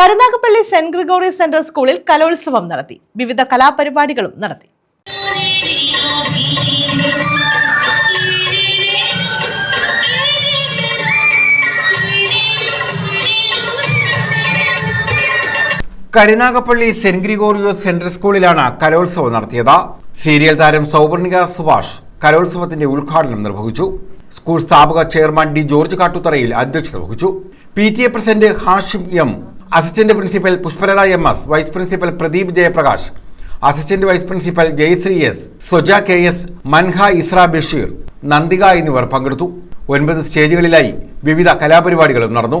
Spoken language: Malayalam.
കരുനാഗപ്പള്ളി സെന്റ് ഗ്രിഗോറിയസ് സെന്റർ സ്കൂളിൽ കലോത്സവം നടത്തി. വിവിധ കലാപരിപാടികളും നടത്തി. കരുനാഗപ്പള്ളി സെന്റ് ഗ്രിഗോറിയോസ് സെന്റർ സ്കൂളിലാണ് കലോത്സവം നടത്തിയത്. സീരിയൽ താരം സൗവർണിക സുഭാഷ് കലോത്സവത്തിന്റെ ഉദ്ഘാടനം നിർവഹിച്ചു. സ്കൂൾ സ്ഥാപക ചെയർമാൻ ഡി ജോർജ് കാട്ടുത്തറയിൽ അധ്യക്ഷത വഹിച്ചു. P T A president Hashim M assistant principal Pushpalatha M S vice principal Pradeep Jayaprakash. Assistant vice principal Jayasree S Soja K S Manha Isra Basheer Nandika എന്നിവർ പങ്കെടുത്തു. ഒൻപത് സ്റ്റേജുകളിലായി വിവിധ കലാപരിപാടികളും നടന്നു.